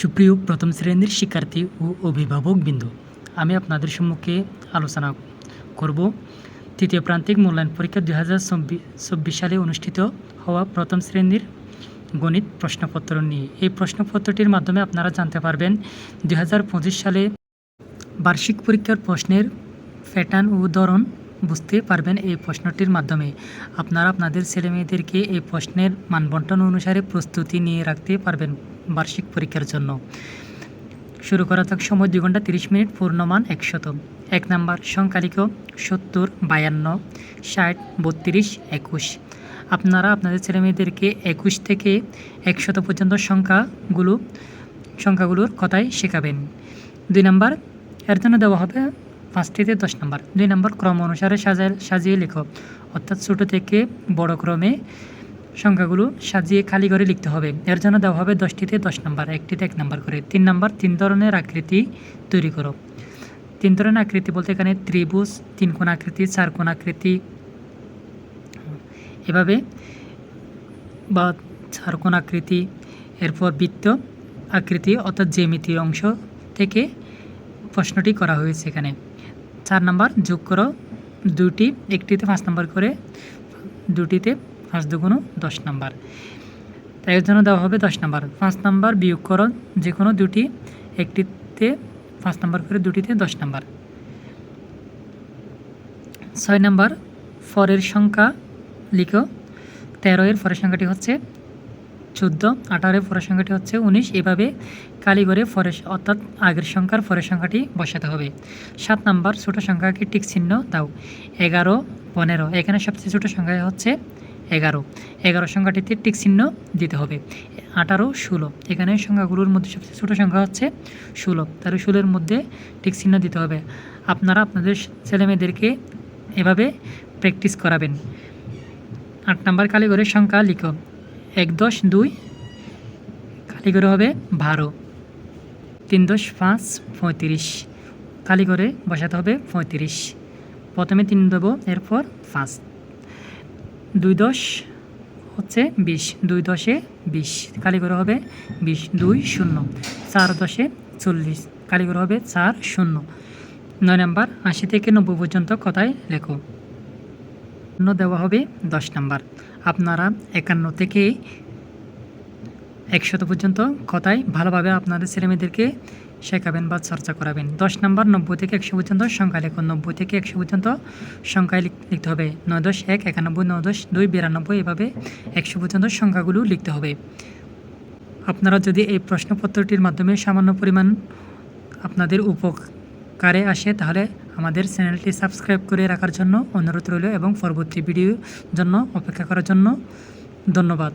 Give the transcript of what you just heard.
সুপ্রিয় প্রথম শ্রেণির শিক্ষার্থী ও অভিভাবক বিন্দু, আমি আপনাদের সম্মুখে আলোচনা করব তৃতীয় প্রান্তিক মূল্যায়ন পরীক্ষা দুই হাজার চব্বিশ সালে অনুষ্ঠিত হওয়া প্রথম শ্রেণির গণিত প্রশ্নপত্র নিয়ে। এই প্রশ্নপত্রটির মাধ্যমে আপনারা জানতে পারবেন দুই হাজার পঁচিশ সালে বার্ষিক পরীক্ষার প্রশ্নের প্যাটার্ন ও ধরন বুঝতে পারবেন এই প্রশ্নটির মাধ্যমে। আপনারা আপনাদের ছেলেমেয়েদেরকে এই প্রশ্নের মানবন্টন অনুসারে প্রস্তুতি নিয়ে রাখতে পারবেন বার্ষিক পরীক্ষার জন্য। শুরু করা থাক, সময় দুই ঘণ্টা তিরিশ মিনিট, পূর্ণমান একশত। এক নাম্বার সংখ্যালিক সত্তর, বায়ান্ন, ষাট, বত্রিশ, একুশ। আপনারা আপনাদের ছেলেমেয়েদেরকে একুশ থেকে একশত পর্যন্ত সংখ্যাগুলো, সংখ্যাগুলোর কথাই শেখাবেন। দুই নাম্বার, এর জন্য দেওয়া হবে পাঁচটিতে দশ নাম্বার। দুই নম্বর ক্রম অনুসারে সাজায়, সাজিয়ে লেখো। অর্থাৎ ছোটো থেকে বড় ক্রমে সংখ্যাগুলো সাজিয়ে খালি করে লিখতে হবে। এর জন্য দেওয়া হবে দশটিতে দশ নাম্বার, একটিতে এক নাম্বার করে। তিন নাম্বার, তিন ধরনের আকৃতি তৈরি করো। তিন ধরনের আকৃতি বলতে এখানে ত্রিভুজ, তিন কোণ আকৃতি, চার কোণ আকৃতি, এভাবে বা চার কোণ আকৃতি, এরপর বৃত্ত আকৃতি অর্থাৎ জ্যামিতির অংশ থেকে প্রশ্নটি করা হয়েছে এখানে। চার নাম্বার, যোগ করো দুটি একটিতে পাঁচ নাম্বার করে দুটিতে পাঁচ দুগুণ দশ নাম্বার। তাই জন্য দেওয়া হবে দশ নাম্বার। পাঁচ নাম্বার বিয়োগ করো যে কোনো দুটি, একটিতে পাঁচ নাম্বার করে, দুটিতে দশ নাম্বার। ছয় নাম্বার, ফরের সংখ্যা লিখো। তেরো এর ফরের সংখ্যাটি হচ্ছে চোদ্দ আঠারো পরের সংখ্যাটি হচ্ছে উনিশ, এভাবে কালীগড়ে ফরের অর্থাৎ আগের সংখ্যার ফরের সংখ্যাটি বসাতে হবে। সাত নাম্বার, ছোটো সংখ্যাকে টিক চিহ্ন দাও। এগারো, পনেরো, এখানে সবচেয়ে ছোটো সংখ্যা হচ্ছে এগারো। এগারো সংখ্যাটিতে টিক চিহ্ন দিতে হবে। আঠারো, ষোলো, এখানে সংখ্যাগুলোর মধ্যে সবচেয়ে ছোটো সংখ্যা হচ্ছে ষোলো। তাহলে ষোলোর মধ্যে টিক চিহ্ন দিতে হবে। আপনারা আপনাদের ছেলেমেয়েদেরকে এভাবে প্র্যাকটিস করাবেন। আট নাম্বার কালীগড়ের সংখ্যা লিখো। এক দশ দুই। কালীগড়ে হবে বারো। তিন দশ পাঁচ, পঁয়ত্রিশ। কালীগড়ে বসাতে হবে পঁয়ত্রিশ। প্রথমে তিন দেবো, এরপর পাঁচ। দুই দশ হচ্ছে বিশ। দুই দশে বিশ। কালীগড়ে হবে বিশ, দুই, শূন্য। চার দশে চল্লিশ। কালীগড়ে হবে চার, শূন্য। নয় নাম্বার, আশি থেকে নব্বই পর্যন্ত কথায় লেখো। শূন্য দেওয়া হবে দশ নাম্বার। আপনারা একান্ন থেকে একশত পর্যন্ত কথায় ভালোভাবে আপনাদের ছেলেমেয়েদেরকে শেখাবেন বা চর্চা করাবেন। দশ নাম্বার, নব্বই থেকে একশো পর্যন্ত সংখ্যা লিখুন নব্বই থেকে একশো পর্যন্ত সংখ্যায় লিখ- লিখতে হবে। নয় দশ এক, একানব্বই, নয় দশ দুই, বিরানব্বই এভাবে একশো পর্যন্ত সংখ্যাগুলো লিখতে হবে। আপনারা যদি এই প্রশ্নপত্রটির মাধ্যমে সামান্য পরিমাণ আপনাদের উপকারে আসে, তাহলে আমাদের চ্যানেলটি সাবস্ক্রাইব করে রাখার জন্য অনুরোধ রইল এবং পরবর্তী ভিডিওর জন্য অপেক্ষা করার জন্য ধন্যবাদ।